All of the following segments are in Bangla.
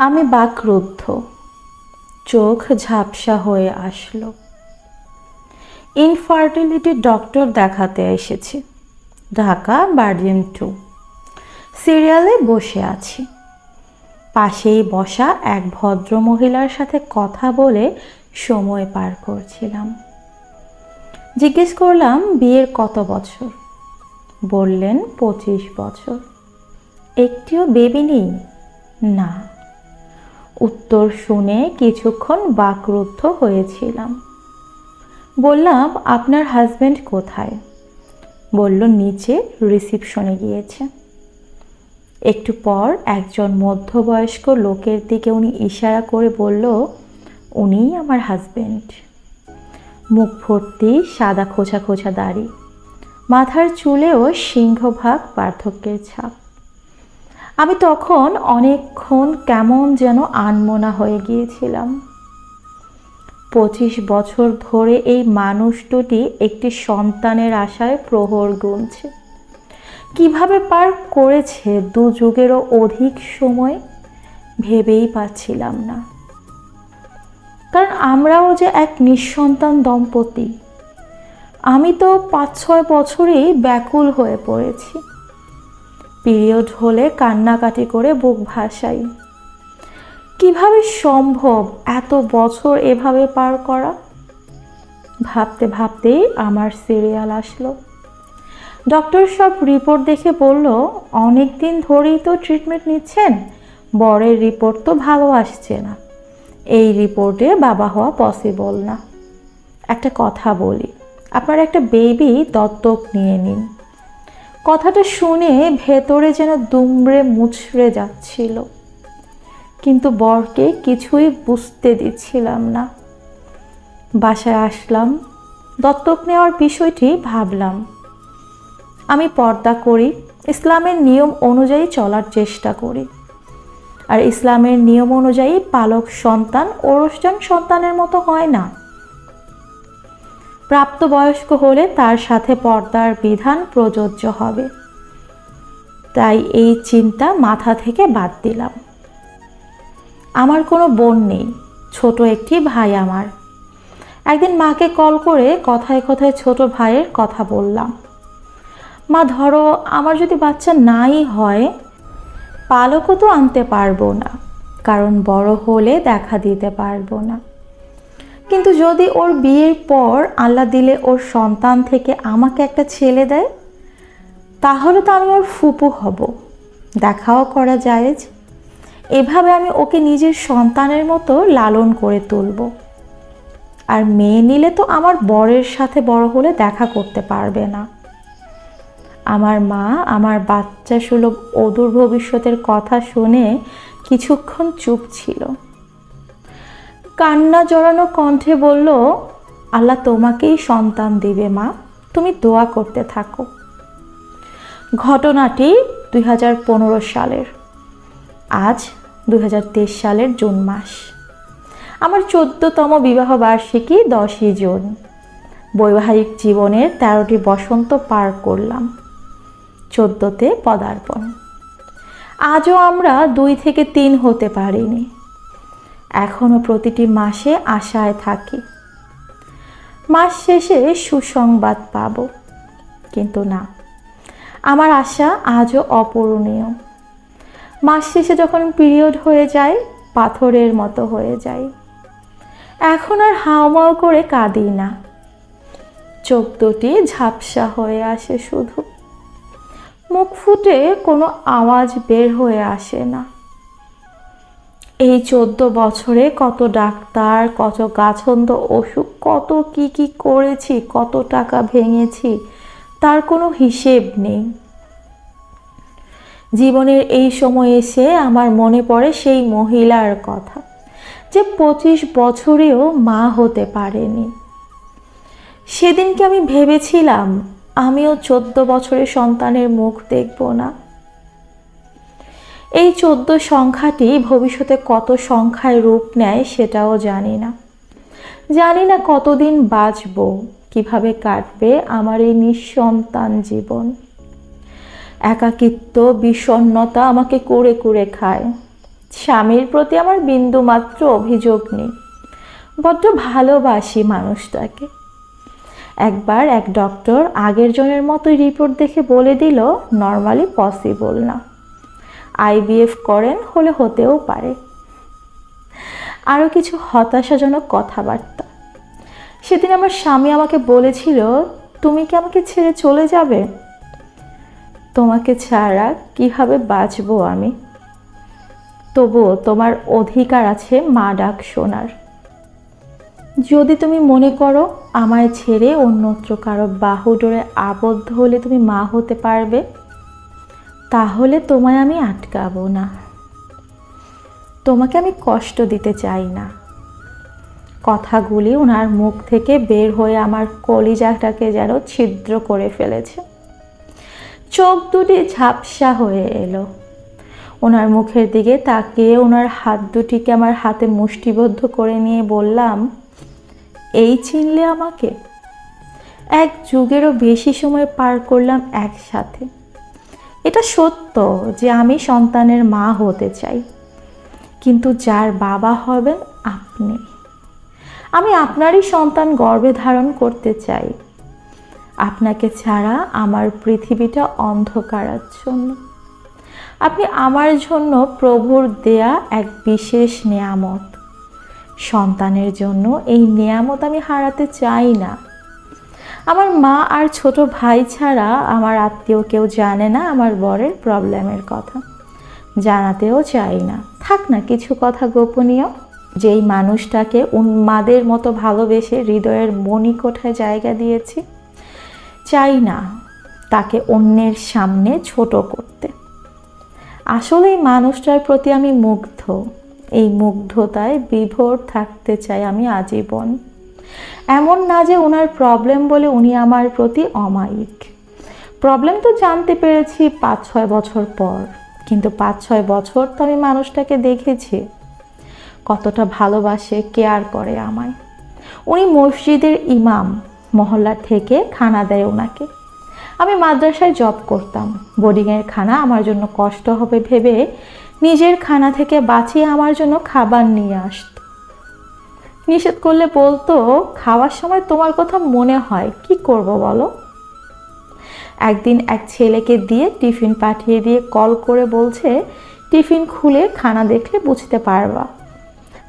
আমি বাকরুদ্ধ। চোখ ঝাপসা হয়ে আসলো। ইনফার্টিলিটি ডক্টর দেখাতে এসেছি। ঢাকা বার্জিন টু সিরিয়ালে বসে আছি। পাশেই বসা এক ভদ্র মহিলার সাথে কথা বলে সময় পার করছিলাম। জিজ্ঞেস করলাম, বিয়ের কত বছর? বললেন, পঁচিশ বছর। একটিও বেবি নেই? না। উত্তর শুনে কিছুক্ষণ বাকরুদ্ধ হয়েছিলাম। বললাম, আপনার হাজব্যান্ড কোথায়? বলল, নিচে রিসিপশনে গিয়েছে। একটু পর একজন মধ্যবয়স্ক লোকের দিকে উনি ইশারা করে বলল, উনিই আমার হাজব্যান্ড মুখ ভর্তি, সাদা খোঁচা খোঁচা দাড়ি। মাথার চুলেও সিংহভাগ পার্থক্যের ছাপ। আমি তখন অনেকক্ষণ কেমন যেন আনমনা হয়ে গিয়েছিলাম। পঁচিশ বছর ধরে এই মানুষ দুটি একটি সন্তানের আশায় প্রহর গুনছে। কীভাবে পার করেছে দু যুগেরও অধিক সময় ভেবেই পাচ্ছিলাম না। কারণ আমরাও যে এক নিঃসন্তান দম্পতি, আমি তো পাঁচ ছয় বছরেই ব্যাকুল হয়ে পড়েছি। পিরিয়ড হলে কান্নাকাটি করে বুক ভাসাই। কীভাবে সম্ভব এত বছর এভাবে পার করা? ভাবতে ভাবতেই আমার সিরিয়াল আসলো। ডক্টর সব রিপোর্ট দেখে বলল, অনেক দিন ধরেই তো ট্রিটমেন্ট নিচ্ছেন, বরের রিপোর্ট তো ভালো আসছে না। এই রিপোর্টে বাবা হওয়া পসিবল না। একটা কথা বলি, আপনার একটা বেবি দত্তক নিয়ে নিন। কথাটা শুনে ভেতরে যেন দুমড়ে মুচড়ে যাচ্ছিল। কিন্তু বরকে কিছুই বুঝতে দিচ্ছিলাম না। বাসায় আসলাম, দত্তক নেওয়ার বিষয়টি ভাবলাম। আমি পর্দা করি, ইসলামের নিয়ম অনুযায়ী চলার চেষ্টা করি। আর ইসলামের নিয়ম অনুযায়ী পালক সন্তান, ওরসজান সন্তানের মতো হয় না। প্রাপ্তবয়স্ক হলে তার সাথে পর্দার বিধান প্রযোজ্য হবে। তাই এই চিন্তা মাথা থেকে বাদ দিলাম। আমার কোনো বোন নেই, ছোট একটি ভাই আমার। একদিন মাকে কল করে কথায় কথায় ছোট ভাইয়ের কথা বললাম। মা, ধরো আমার যদি বাচ্চা নাই হয়, পালকও তো আনতে পারব না, কারণ বড় হলে দেখা দিতে পারব না। কিন্তু যদি ওর বিয়ের পর আল্লাহ দিলে ওর সন্তান থেকে আমাকে একটা ছেলে দেয়, তাহলে তো আমি ওর ফুপু হব। দেখাও করা যায় এভাবে আমি ওকে নিজের সন্তানের মতো লালন করে তুলব। আর মেয়ে নিলে তো আমার বরের সাথে বড় হলে দেখা করতে পারবে না। আমার মা, আমার বাচ্চা সুলভ অদূর ভবিষ্যতের কথা শুনে কিছুক্ষণ চুপ ছিল। কান্না জড়ানো কণ্ঠে বলল, আল্লাহ তোমাকেই সন্তান দিবে, মা। তুমি দোয়া করতে থাকো। ঘটনাটি দুই হাজার পনেরো সালের। আজ দু হাজার তেইশ সালের জুন মাস। আমার চোদ্দতম বিবাহ বার্ষিকী দশই জুন। বৈবাহিক জীবনের তেরোটি বসন্ত পার করলাম। চোদ্দোতে পদার্পণ। আজও আমরা দুই থেকে তিন হতে পারিনি। এখনও প্রতিটি মাসে আশায় থাকি। মাস শেষে সুসংবাদ পাব, কিন্তু না। আমার আশা আজও অপূরণীয়। মাস শেষে যখন পিরিয়ড হয়ে যায়, পাথরের মতো হয়ে যায় এখন আর হাওমাও করে কাঁদি না। চোখ দুটি ঝাপসা হয়ে আসে শুধু। মুখ ফুটে কোনো আওয়াজ বের হয়ে আসে না। এই চোদ্দ বছরে কত ডাক্তার, কত গাছন্দ ওষুধ কত কি কি করেছি, কত টাকা ভেঙেছি, তার কোনো হিসেব নেই। জীবনের এই সময় এসে আমার মনে পড়ে সেই মহিলার কথা, যে পঁচিশ বছরেও মা হতে পারেনি। সেদিনকে আমি ভেবেছিলাম, আমিও চোদ্দ বছরের সন্তানের মুখ দেখব না। এই চোদ্দ সংখ্যাটি ভবিষ্যতে কত সংখ্যায় রূপ নেয় সেটাও জানি না। জানি না কতদিন বাঁচব, কীভাবে কাটবে আমার এই নিঃসন্তান জীবন। একাকিত্ব বিষণ্নতা আমাকে করে করে খায়। স্বামীর প্রতি আমার বিন্দুমাত্র অভিযোগ নেই। বড্ড ভালোবাসি মানুষটাকে। একবার এক ডক্টর আগের জনের মতোই রিপোর্ট দেখে বলে দিল নর্মালি পসিবল না। আইবিএফ করেন হলে হতেও পারে। আরও কিছু হতাশাজনক কথাবার্তা। সেদিন আমার স্বামী আমাকে বলেছিল, তুমি কি আমাকে ছেড়ে চলে যাবে? তোমাকে ছাড়া কীভাবে বাঁচবো আমি? তবুও তোমার অধিকার আছে, মা ডাক শোনার যদি তুমি মনে করো আমায় ছেড়ে অন্যত্র কারও বাহুডোরে আবদ্ধ হলে তুমি মা হতে পারবে তাহলে তোমায় আমি আটকাবো না। তোমাকে আমি কষ্ট দিতে চাই না। কথাগুলি ওনার মুখ থেকে বের হয়ে আমার কলিজাটাকে যেন ছিদ্র করে ফেলেছে। চোখ দুটি ঝাপসা হয়ে এলো। ওনার মুখের দিকে তাকিয়ে ওনার হাত দুটিকে আমার হাতে মুষ্টিবদ্ধ করে নিয়ে বললাম, এই চিনলে আমাকে? এক যুগেরও বেশি সময় পার করলাম একসাথে। এটা সত্য যে আমি সন্তানের মা হতে চাই। কিন্তু যার বাবা হবেন আপনি। আমি আপনারই সন্তান গর্ভে ধারণ করতে চাই। আপনাকে ছাড়া আমার পৃথিবীটা অন্ধকারাচ্ছন্ন আপনি আমার জন্য প্রভুর দেয়া এক বিশেষ নিয়ামত। সন্তানের জন্য এই নিয়ামত আমি হারাতে চাই না। আমার মা আর ছোট ভাই ছাড়া আমার আত্মীয় কেউ জানে না আমার বরের প্রবলেমের কথা। জানাতেও চাই না। থাক না, কিছু কথা গোপনীয়। যেই মানুষটাকে উন্মাদের মতো ভালোবেসে হৃদয়ের মণিকোঠায় জায়গা দিয়েছি, চাই না তাকে অন্যের সামনে ছোট করতে। আসলে এই মানুষটার প্রতি আমি মুগ্ধ। এই মুগ্ধতায় বিভোর থাকতে চাই আমি আজীবন। এমন না যে ওনার প্রবলেম বলে উনি আমার প্রতি অমায়িক। প্রবলেম তো জানতে পেরেছি পাঁচ ছয় বছর পর, কিন্তু পাঁচ ছয় বছর তো আমি মানুষটাকে দেখেছি। কতটা ভালোবাসে কেয়ার করে আমায়। উনি মসজিদের ইমাম, মহল্লা থেকে খানা দেয় ওনাকে। আমি মাদ্রাসায় জব করতাম বোর্ডিংয়ের খানা আমার জন্য কষ্ট হবে ভেবে নিজের খানা থেকে বাঁচিয়ে আমার জন্য খাবার নিয়ে আসত। নিষেধ করলে বলতো, খাওয়ার সময় তোমার কথা মনে হয়, কি করব বলো? একদিন এক ছেলেকে দিয়ে টিফিন পাঠিয়ে দিয়ে কল করে বলছে, টিফিন খুলে খানা দেখলে বুঝতে পারবা,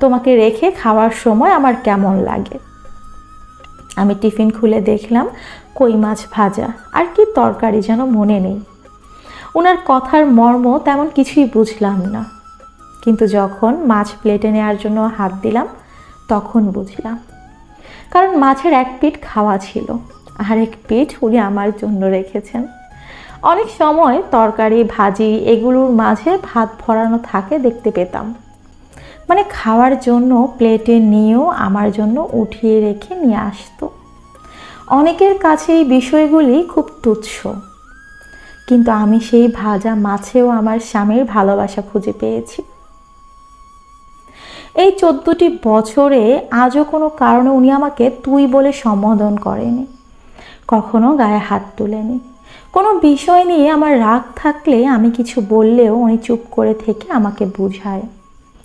তোমাকে রেখে খাওয়ার সময় আমার কেমন লাগে? আমি টিফিন খুলে দেখলাম, কই মাছ ভাজা, আর কি তরকারি যেন মনে নেই। ওনার কথার মর্ম তেমন কিছুই বুঝলাম না। কিন্তু যখন মাছ প্লেটে নেওয়ার জন্য হাত দিলাম তখন বুঝলাম। কারণ মাছের এক পিঠ খাওয়া ছিল, আর এক পিঠ উনি আমার জন্য রেখেছেন। অনেক সময় তরকারি, ভাজি এগুলোর মাঝে ভাত ভরানো থাকে দেখতে পেতাম। মানে খাওয়ার জন্য প্লেটে নিয়েও আমার জন্য উঠিয়ে রেখে নিয়ে আসতো। অনেকের কাছে এই বিষয়গুলি খুব তুচ্ছ। কিন্তু আমি সেই ভাজা মাছেও আমার স্বামীর ভালোবাসা খুঁজে পেয়েছি। এই চোদ্দটি বছরে আজও কোনো কারণে উনি আমাকে তুই বলে সম্বোধন করেনি। কখনো গায়ে হাত তুলেনি। কোনো বিষয় নিয়ে আমার রাগ থাকলে আমি কিছু বললেও উনি চুপ করে থেকে আমাকে বুঝায়।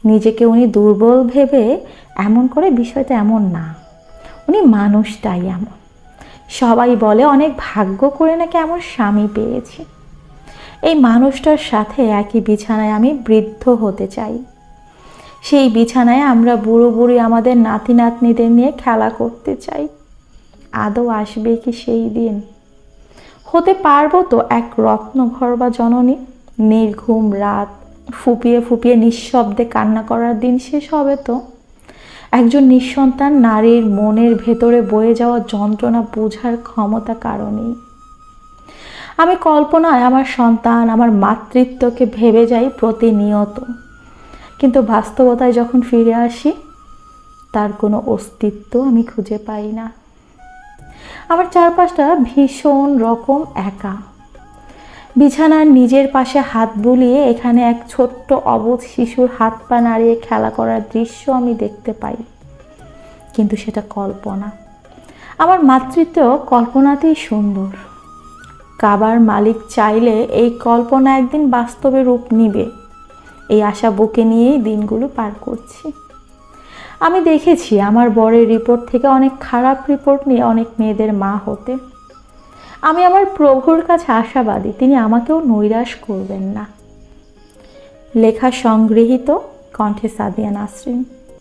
নিজেকে উনি দুর্বল ভেবে এমন করে বিষয়টা এমন না। উনি মানুষটাই এমন। সবাই বলে অনেক ভাগ্য করে নাকি এমন স্বামী পেয়েছি। এই মানুষটার সাথে একই বিছানায় আমি বৃদ্ধ হতে চাই। সেই বিছানায় আমরা বুড়ো বুড়ি আমাদের নাতি নাতনিদের নিয়ে খেলা করতে চাই। আদৌ আসবে কি সেই দিন? হতে পারব তো এক রত্নঘর বা জননী। নির্ঘুম রাত, ফুপিয়ে ফুপিয়ে নিঃশব্দে কান্না করার দিন শেষ হবে তো। একজন নিঃসন্তান নারীর মনের ভেতরে বয়ে যাওয়া যন্ত্রণা বোঝার ক্ষমতা কারণেই আমি কল্পনায় আমার সন্তান, আমার মাতৃত্বকে ভেবে যাই প্রতিনিয়ত। কিন্তু বাস্তবতায় যখন ফিরে আসি, তার কোনো অস্তিত্ব আমি খুঁজে পাই না। আমার চারপাশটা ভীষণ রকম একা। বিছানার নিজের পাশে হাত বুলিয়ে এখানে এক ছোট্ট অবোধ শিশুর হাত পা নাড়িয়ে খেলা করার দৃশ্য আমি দেখতে পাই। কিন্তু সেটা কল্পনা। আমার মাতৃত্ব কল্পনাতেই সুন্দর। কাবার মালিক চাইলে এই কল্পনা একদিন বাস্তবে রূপ নিবে। এই আশা বুকে নিয়েই দিনগুলো পার করছি। আমি দেখেছি আমার বরের রিপোর্ট থেকে অনেক খারাপ রিপোর্ট নিয়ে অনেক মেয়েদের মা হতে। আমি আমার প্রভুর কাছে আশাবাদী, তিনি আমাকেও নৈরাশ করবেন না। লেখা সংগৃহীত কণ্ঠে সাদিয়া নাসরিন।